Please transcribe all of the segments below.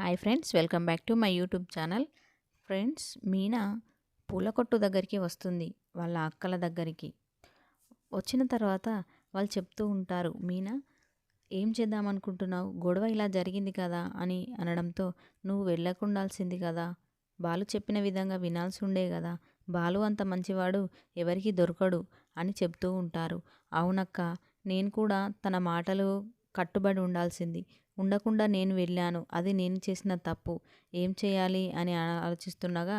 Hi friends welcome back to my YouTube channel. Friends Meena పూల కొట్టు దగ్గరికి వస్తుంది వాళ్ళ అక్కల దగ్గరికి. వచ్చిన తర్వాత వాళ్ళు చెప్తూ ఉంటారు మీనా ఏం చేద్దాం అనుకుంటున్నావు? గొడవ ఇలా జరిగింది కదా? అని అనడంతో నువ్వు వెళ్ళకుండాల్సింది కదా. బాలు చెప్పిన విధంగా వినాల్సి ఉండే కదా. బాలు అంత మంచివాడు ఎవరికి దొరకడు అని చెప్తూ ఉంటారు. అవునక్క నేను కూడా తన మాటలు కట్టుబడి ఉండాల్సింది. ఉండకుండా నేను వెళ్ళాను. అది నేను చేసిన తప్పు. ఏం చేయాలి? అని ఆలోచిస్తుండగా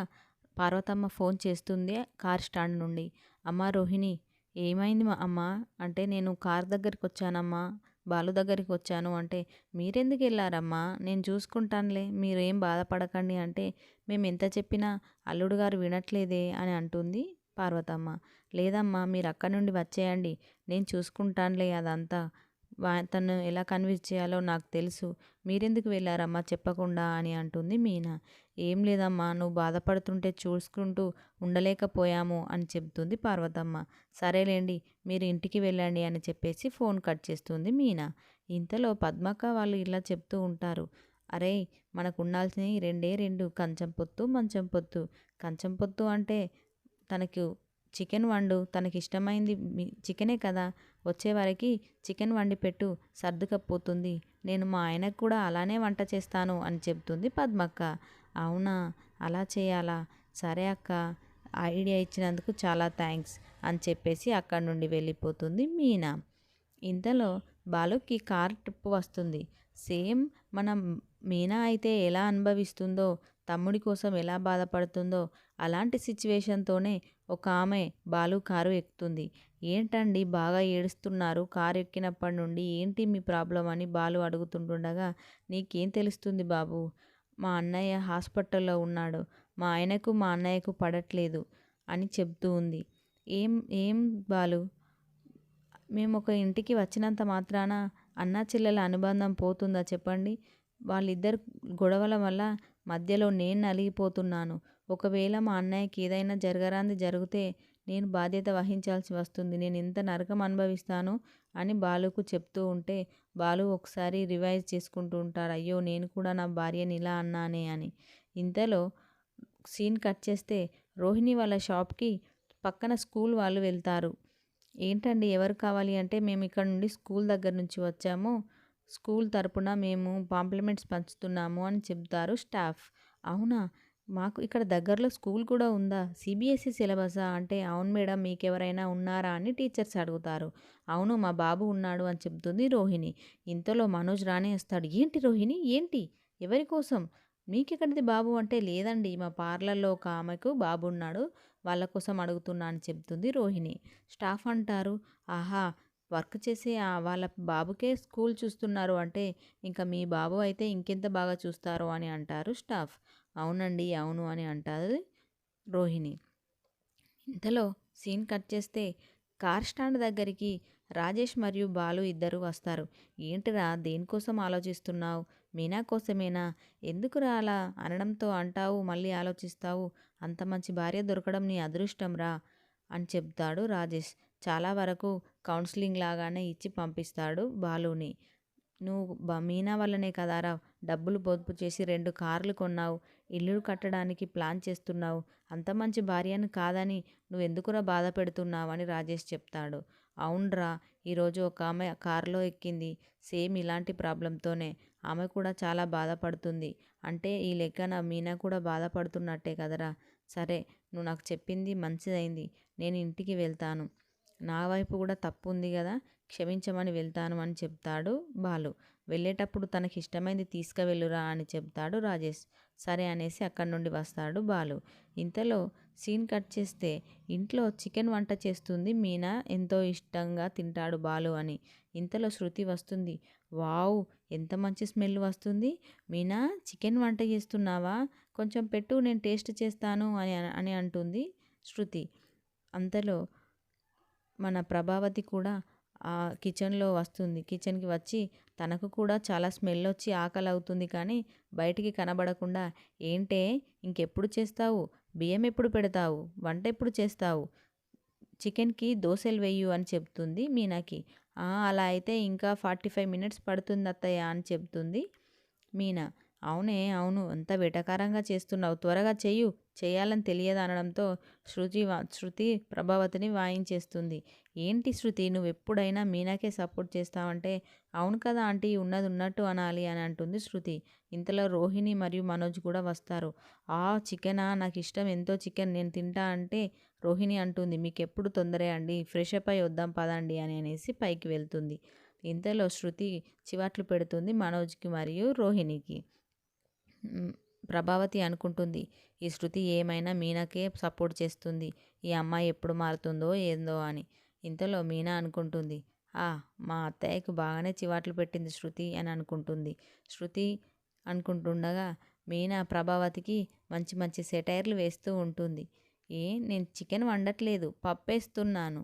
పార్వతమ్మ ఫోన్ చేస్తుంది కార్ స్టాండ్ నుండి. అమ్మ రోహిణి ఏమైంది మా అమ్మ? అంటే నేను కార్ దగ్గరికి వచ్చానమ్మా. బాలు దగ్గరికి వచ్చాను అంటే మీరెందుకు వెళ్ళారమ్మా? నేను చూసుకుంటానులే. మీరేం బాధపడకండి అంటే మేము ఎంత చెప్పినా అల్లుడు గారు వినట్లేదే అని అంటుంది పార్వతమ్మ. లేదమ్మా మీరు అక్కడి నుండి వచ్చేయండి. నేను చూసుకుంటానులే అదంతా. తను ఎలా కన్విన్స్ చేయాలో నాకు తెలుసు. మీరెందుకు వెళ్ళారమ్మా చెప్పకుండా అని అంటుంది మీనా. ఏం లేదమ్మా నువ్వు బాధపడుతుంటే చూసుకుంటూ ఉండలేకపోయాము అని చెప్తుంది పార్వతమ్మ. సరేలేండి మీరు ఇంటికి వెళ్ళండి అని చెప్పేసి ఫోన్ కట్ చేస్తుంది మీనా. ఇంతలో పద్మక్క వాళ్ళు ఇలా చెప్తూ ఉంటారు. అరే మనకు ఉండాల్సినవి రెండే రెండు కంచం పొత్తు మంచం పొత్తు. కంచం పొత్తు అంటే తనకు చికెన్ వండు తనకి ఇష్టమైంది మీ- చికెనే కదా వచ్చేవారికి చికెన్ వండి పెట్టు సర్దుకపోతుంది. నేను మా ఆయనకు కూడా అలానే వంట చేస్తాను అని చెప్తుంది పద్మక్క. అవునా? అలా చేయాలా? సరే అక్క ఐడియా ఇచ్చినందుకు చాలా థ్యాంక్స్ అని చెప్పేసి అక్కడి నుండి వెళ్ళిపోతుంది మీనా. ఇంతలో బాలుకి కార్ ట్రిప్ వస్తుంది. సేమ్ మనం మీనా అయితే ఎలా అనుభవిస్తుందో తమ్ముడి కోసం ఎలా బాధపడుతుందో అలాంటి సిచ్యువేషన్తోనే ఒక ఆమె బాలు కారు ఎక్కుతుంది. ఏంటండి బాగా ఏడుస్తున్నారు? కారు ఎక్కినప్పటి నుండి ఏంటి మీ ప్రాబ్లం అని బాలు అడుగుతుంటుండగా నీకేం తెలుస్తుంది బాబు? మా అన్నయ్య హాస్పిటల్లో ఉన్నాడు. మా ఆయనకు మా అన్నయ్యకు పడట్లేదు అని చెప్తూ ఉంది. ఏం ఏం బాలు? మేము ఒక ఇంటికి వచ్చినంత మాత్రాన అన్నా చెల్లెల అనుబంధం పోతుందా చెప్పండి? వాళ్ళిద్దరు గొడవల వల్ల మధ్యలో నేను నలిగిపోతున్నాను. ఒకవేళ మా అన్నయ్యకి ఏదైనా జరగరాంది జరిగితే నేను బాధ్యత వహించాల్సి వస్తుంది. నేను ఎంత నరకం అనుభవిస్తాను అని బాలుకు చెప్తూ ఉంటే బాలు ఒకసారి రివైజ్ చేసుకుంటూ ఉంటారు. అయ్యో నేను కూడా నా భార్యని ఇలా అన్నానే అని. ఇంతలో సీన్ కట్ చేస్తే రోహిణి వాళ్ళ షాప్కి పక్కన స్కూల్ వాళ్ళు వెళ్తారు. ఏంటండి ఎవరు కావాలి? అంటే మేము ఇక్కడ నుండి స్కూల్ దగ్గర నుంచి వచ్చాము. స్కూల్ తరపున మేము పాంప్లిమెంట్స్ పంచుతున్నాము అని చెప్తారు స్టాఫ్. అవునా? మాకు ఇక్కడ దగ్గరలో స్కూల్ కూడా ఉందా? సిబిఎస్ఈ సిలబసా? అంటే అవును మేడం మీకు ఎవరైనా ఉన్నారా అని టీచర్స్ అడుగుతారు. అవును మా బాబు ఉన్నాడు అని చెప్తుంది రోహిణి. ఇంతలో మనోజ్ రానే వస్తాడు ఏంటి రోహిణి? ఏంటి? ఎవరి కోసం? మీకెక్కడిది బాబు అంటే లేదండి. మా పార్లర్లో ఒక ఆమెకు బాబు ఉన్నాడు. వాళ్ళ కోసం అడుగుతున్నా అని చెప్తుంది రోహిణి. స్టాఫ్ అంటారు ఆహా వర్క్ చేసే వాళ్ళ బాబుకే స్కూల్ చూస్తున్నారు అంటే ఇంకా మీ బాబు అయితే ఇంకెంత బాగా చూస్తారు అని అంటారు స్టాఫ్. అవునండి అవును అని అంటారు రోహిణి. ఇంతలో సీన్ కట్ చేస్తే కార్ స్టాండ్ దగ్గరికి రాజేష్ మరియు బాలు ఇద్దరు వస్తారు. ఏంటిరా దేనికోసం ఆలోచిస్తున్నావు? మీనా కోసమేనా? ఎందుకురా అలా అనడంతో అంటావు మళ్ళీ ఆలోచిస్తావు? అంత మంచి భార్య దొరకడం నీ అదృష్టం రా అని చెప్తాడు రాజేష్. చాలా వరకు కౌన్సిలింగ్ లాగానే ఇచ్చి పంపిస్తాడు బాలుని. నువ్వు బ- మీనా వల్లనే కదారా డబ్బులు పొదుపు చేసి రెండు కార్లు కొన్నావు ఇల్లు కట్టడానికి ప్లాన్ చేస్తున్నావు అంత మంచి భార్యను కాదని నువ్వు ఎందుకురా బాధ పెడుతున్నావు అని రాజేష్ చెప్తాడు. అవునరా ఈరోజు ఒక ఆమె కారులో ఎక్కింది సేమ్ ఇలాంటి ప్రాబ్లంతోనే ఆమె కూడా చాలా బాధపడుతుంది అంటే ఈ లెక్కన మీనా కూడా బాధపడుతున్నట్టే కదరా. సరే నువ్వు నాకు చెప్పింది మంచిదైంది నేను ఇంటికి వెళ్తాను. నా వైపు కూడా తప్పు ఉంది కదా క్షమించమని వెళ్తాను అని చెప్తాడు బాలు. వెళ్ళేటప్పుడు తనకి ఇష్టమైంది తీసుకువెళ్ళురా అని చెప్తాడు రాజేష్. సరే అనేసి అక్కడి నుండి వస్తాడు బాలు. ఇంతలో సీన్ కట్ చేస్తే ఇంట్లో చికెన్ వంట చేస్తుంది మీనా ఎంతో ఇష్టంగా తింటాడు బాలు అని. ఇంతలో శృతి వస్తుంది. వావ్ ఎంత మంచి స్మెల్ వస్తుంది. మీనా చికెన్ వంట చేస్తున్నావా? కొంచెం పెట్టు నేను టేస్ట్ చేస్తాను అని అని అంటుంది శృతి. అంతలో మన ప్రభావతి కూడా ఆ కిచెన్లో వస్తుంది. కిచెన్కి వచ్చి తనకు కూడా చాలా స్మెల్ వచ్చి ఆకలి అవుతుంది కానీ బయటికి కనబడకుండా ఏంటే ఇంకెప్పుడు చేస్తావు? బియ్యం ఎప్పుడు పెడతావు? వంట ఎప్పుడు చేస్తావు? చికెన్కి దోశలు వేయు అని చెప్తుంది మీనాకి. అలా అయితే ఇంకా ఫార్టీ ఫైవ్ మినిట్స్ పడుతుంది అత్తయ్య అని చెప్తుంది మీనా. అవునే అవును. అంత వెటకారంగా చేస్తున్నావు. త్వరగా చెయ్యు. చేయాలని తెలియదు అనడంతో శృతి వా శృతి ప్రభావతిని వాయించేస్తుంది. ఏంటి శృతి? నువ్వు ఎప్పుడైనా మీనాకే సపోర్ట్ చేస్తావంటే అవును కదా ఆంటీ ఉన్నది ఉన్నట్టు అనాలి అని అంటుంది శృతి. ఇంతలో రోహిణి మరియు మనోజ్ కూడా వస్తారు. ఆ చికెనా? నాకు ఇష్టం. ఎంతో చికెన్ నేను తింటా అంటే రోహిణి అంటుంది. మీకు ఎప్పుడు తొందరే అండి. ఫ్రెష్ అప్ అయి వద్దాం పదండి అని అనేసి పైకి వెళ్తుంది. ఇంతలో శృతి చివాట్లు పెడుతుంది మనోజ్కి మరియు రోహిణికి. ప్రభావతి అనుకుంటుంది. ఈ శృతి ఏమైనా మీనాకే సపోర్ట్ చేస్తుంది. ఈ అమ్మాయి ఎప్పుడు మారుతుందో ఏందో అని. ఇంతలో మీనా అనుకుంటుంది. ఆ మా అత్తయ్యకు బాగానే చివాట్లు పెట్టింది శృతి అని అనుకుంటుంది. శృతి అనుకుంటుండగా మీనా ప్రభావతికి మంచి మంచి సెటైర్లు వేస్తూ ఉంటుంది. ఏ నేను చికెన్ వండట్లేదు పప్పేస్తున్నాను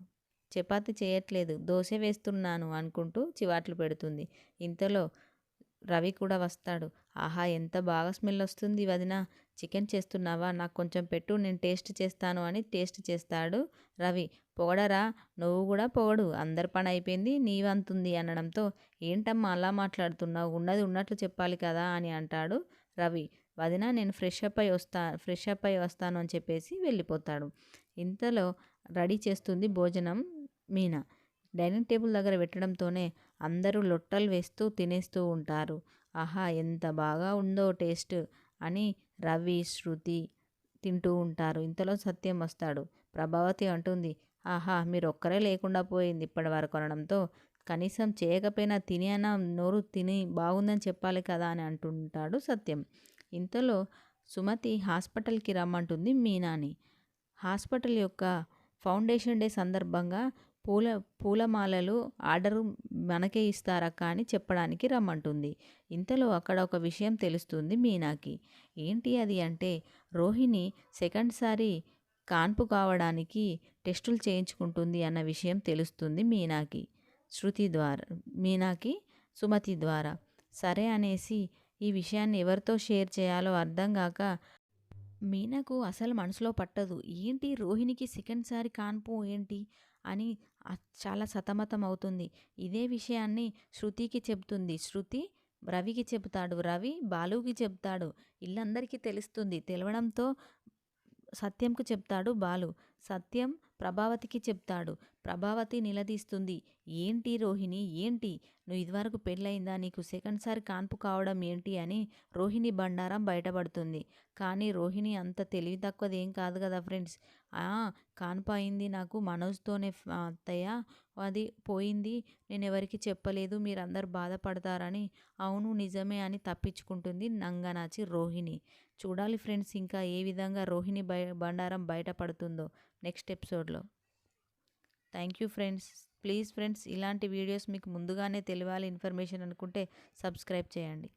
చపాతి చేయట్లేదు దోశ వేస్తున్నాను అనుకుంటూ చివాట్లు పెడుతుంది. ఇంతలో రవి కూడా వస్తాడు. ఆహా ఎంత బాగా స్మెల్ వస్తుంది వదిన. చికెన్ చేస్తున్నావా? నాకు కొంచెం పెట్టు నేను టేస్ట్ చేస్తాను అని టేస్ట్ చేస్తాడు రవి. పొగడరా? నువ్వు కూడా పొగడు. అందరి పని అయిపోయింది నీవంతుంది అనడంతో. ఏంటమ్మా అలా మాట్లాడుతున్నావు? ఉన్నది ఉన్నట్లు చెప్పాలి కదా అని అంటాడు రవి. వదిన నేను ఫ్రెష్ అప్ అయి వస్తా ఫ్రెష్ అప్ అయి వస్తాను అని చెప్పేసి వెళ్ళిపోతాడు. ఇంతలో రెడీ చేస్తుంది భోజనం మీనా. డైనింగ్ టేబుల్ దగ్గర పెట్టడంతోనే అందరూ లొట్టలు వేస్తూ తినేస్తూ ఉంటారు. ఆహా ఎంత బాగా ఉందో టేస్ట్ అని రవి శృతి తింటూ ఉంటారు. ఇంతలో సత్యం వస్తాడు. ప్రభావతి అంటుంది ఆహా మీరు ఒక్కరే లేకుండా పోయింది ఇప్పటి వరకు అనడంతో. కనీసం చేయకపోయినా తిని అన్న నోరు తిని బాగుందని చెప్పాలి కదా అని అంటుంటాడు సత్యం. ఇంతలో సుమతి హాస్పిటల్కి రమ్మంటుంది మీనాని. హాస్పిటల్ యొక్క ఫౌండేషన్ డే సందర్భంగా పూల పూలమాలలు ఆర్డరు మనకే ఇస్తారక్క అని చెప్పడానికి రమ్మంటుంది. ఇంతలో అక్కడ ఒక విషయం తెలుస్తుంది మీనాకి. ఏంటి అది అంటే రోహిణి సెకండ్ సారి కాన్పు కావడానికి టెస్టులు చేయించుకుంటుంది అన్న విషయం తెలుస్తుంది మీనాకి. శృతి ద్వారా మీనాకి సుమతి ద్వారా. సరే అనేసి ఈ విషయాన్ని ఎవరితో షేర్ చేయాలో అర్థం కాక మీనాకు అసలు మనసులో పట్టదు. ఏంటి రోహిణికి సెకండ్ సారి కాన్పు ఏంటి అని చాలా సతమతం అవుతుంది. ఇదే విషయాన్ని శృతికి చెప్తుంది. శృతి రవికి చెబుతాడు. రవి బాలుకి చెప్తాడు ఇల్లందరికీ తెలుస్తుంది. తెలవడంతో సత్యంకు చెప్తాడు బాలు. సత్యం ప్రభావతికి చెప్తాడు. ప్రభావతి నిలదీస్తుంది. ఏంటి రోహిణి? ఏంటి? నువ్వు ఇదివరకు పెళ్ళయిందా? నీకు సెకండ్ సారి కాన్పు కావడం ఏంటి? అని రోహిణి బండారం బయటపడుతుంది. కానీ రోహిణి అంత తెలివి తక్కువది ఏం కాదు కదా ఫ్రెండ్స్. కాన్పు అయింది నాకు మనోజ్తోనే అత్తయ్య. అది పోయింది. నేను ఎవరికి చెప్పలేదు. మీరందరు బాధపడతారని. అవును నిజమే అని తప్పించుకుంటుంది నంగనాచి రోహిణి. చూడాలి ఫ్రెండ్స్ ఇంకా ఏ విధంగా రోహిణి బయ బండారం బయటపడుతుందో నెక్స్ట్ ఎపిసోడ్లో. Thank you friends. Please friends ఇలాంటి వీడియోస్ మీకు ముందుగానే తెలియాలి ఇన్ఫర్మేషన్ అనుకుంటే సబ్స్క్రైబ్ చేయండి.